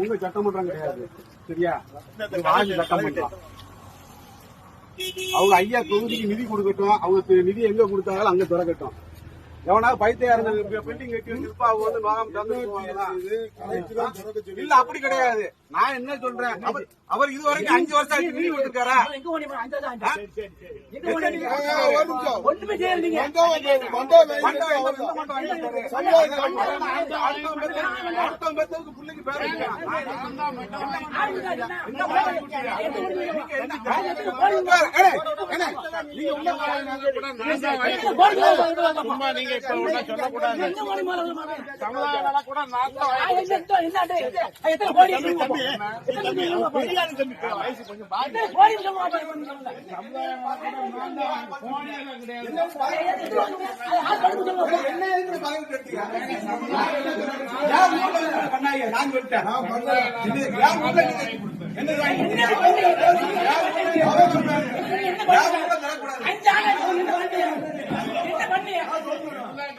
உங்க சட்டமன்றம் கிடையாது. சரியா? சட்டமன்றம் அவங்க ஐயா தொகுதிக்கு நிதி கொடுக்கட்டும். அவங்க நிதி எங்க கொடுத்தாலும் அங்க திறக்கட்டும். எவனா பைத்தியாருங்க பெண்டிங் கட்டி வச்சிருப்பா அவங்க வந்து நோகாம வச்சுருவாங்களா? இல்ல அப்படி கிடையாது நான் என்ன சொல்றேன் அவர் அவர் இது வரைக்கும் அஞ்சு வருஷம் ஆச்சு நிதி கொடுத்திருக்காரா எங்க போனீங்க? அஞ்சு வருஷம் ஆச்சா? எங்க எத்தனை போனீங்க? ஆ, ஆ, ஒரு நிமிஷம். ஒண்ணுமே செய்யல நீங்க. பிள்ளைக்கு பேர் ஏய், நீங்க நீங்க இப்ப ஒண்ணா சொல்லக்கூடாது. நல கூட நான் தான் ஆ,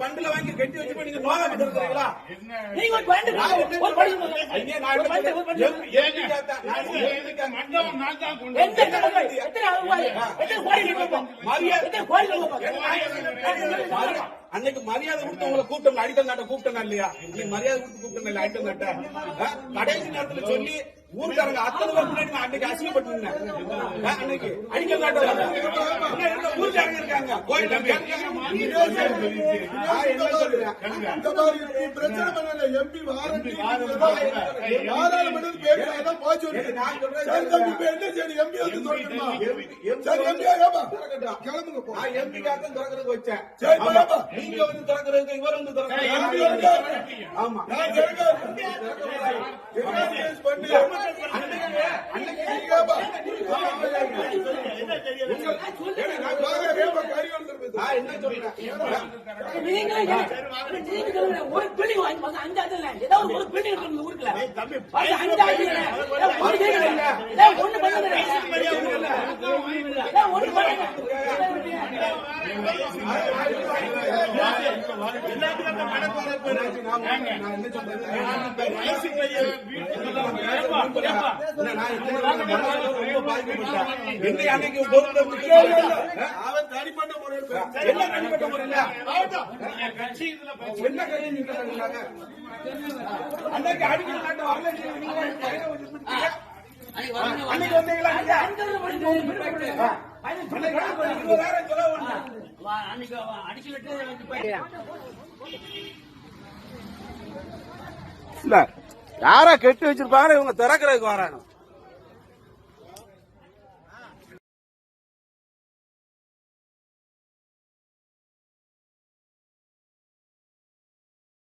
பண்டுல வாங்கி கட்டி வச்சு நீங்க நோயா நீங்க ஒரு பண்டு ஒரு பண்டு அன்னைக்கு மரியாதை கொடுத்து உங்களை கூப்பிட்டோம் அடித்தம் நாட்ட கூப்பிட்டா இல்லையா நீ மரியாதை கொடுத்து கூப்பிட்டேன் இல்லையா அடிக்கல் நாட்ட கடைசி நேரத்துல சொல்லி ஊருக்காரங்க அத்தனை பேர் முன்னாடி நான் அன்னைக்கு அசிங்கப்பட்டு அன்னைக்கு அடிக்கல் நாட்ட எம்பி வந்து சொல்லணுமா திறக்கிறதுக்கு வச்சேன். நீங்க வந்து திறக்கிறதுக்கு இவர் வந்து ஆமா பண்ணி அன்னைக்கு நான் என்ன சொல்றேன். நீங்க. ஒரு பில்டிங் வாங்கி இல்லை. ஏதாவது ஒரு பில்டிங் இருக்கு இந்த இல்லை. ஒண்ணு பண்ணுங்க. ஒண்ணு பண்ணுங்க. என்னை அன்னைக்கு பொருள் அவன் தனிப்பட்ட முறையில் பேசுறான். என்ன தனிப்பட்ட என்ன அன்னைக்கு அடிக்கடி நாட்டு வரல அன்னைக்கு வந்தீங்களா நீங்க? இருபதாயிரம் செலவு அன்னைக்கு அடிச்சு விட்டு இல்ல. யாரா கெட்டு வச்சிருப்பாங்க இவங்க திறக்கிறதுக்கு வராங்க